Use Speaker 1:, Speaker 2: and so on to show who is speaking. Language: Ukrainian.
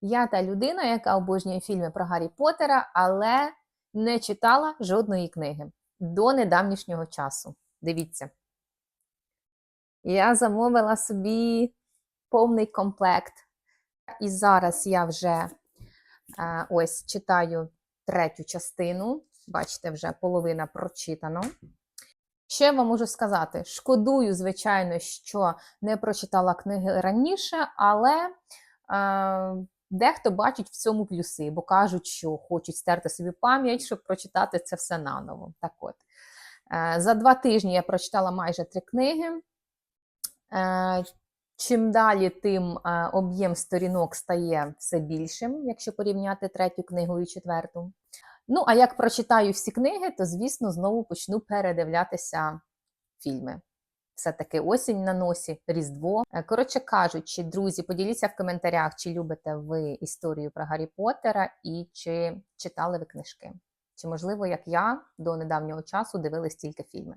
Speaker 1: Я та людина, яка обожнює фільми про Гаррі Поттера, але не читала жодної книги до недавнішнього часу. Дивіться. Я замовила собі повний комплект. І зараз я вже е, ось читаю третю частину. Бачите, вже половина прочитано. Я вам можу сказати? Шкодую, звичайно, що не прочитала книги раніше, але е, дехто бачить в цьому плюси, бо кажуть, що хочуть стерти собі пам'ять, щоб прочитати це все наново. Так от, е, за два тижні я прочитала майже три книги. Е, чим далі, тим е, об'єм сторінок стає все більшим, якщо порівняти третю книгу і четверту. Ну, а як прочитаю всі книги, то, звісно, знову почну передивлятися фільми. Все-таки осінь на носі, Різдво. Е, Коротше кажучи, друзі, поділіться в коментарях, чи любите ви історію про Гаррі Поттера і чи читали ви книжки. Чи, можливо, як я до недавнього часу дивились тільки фільми.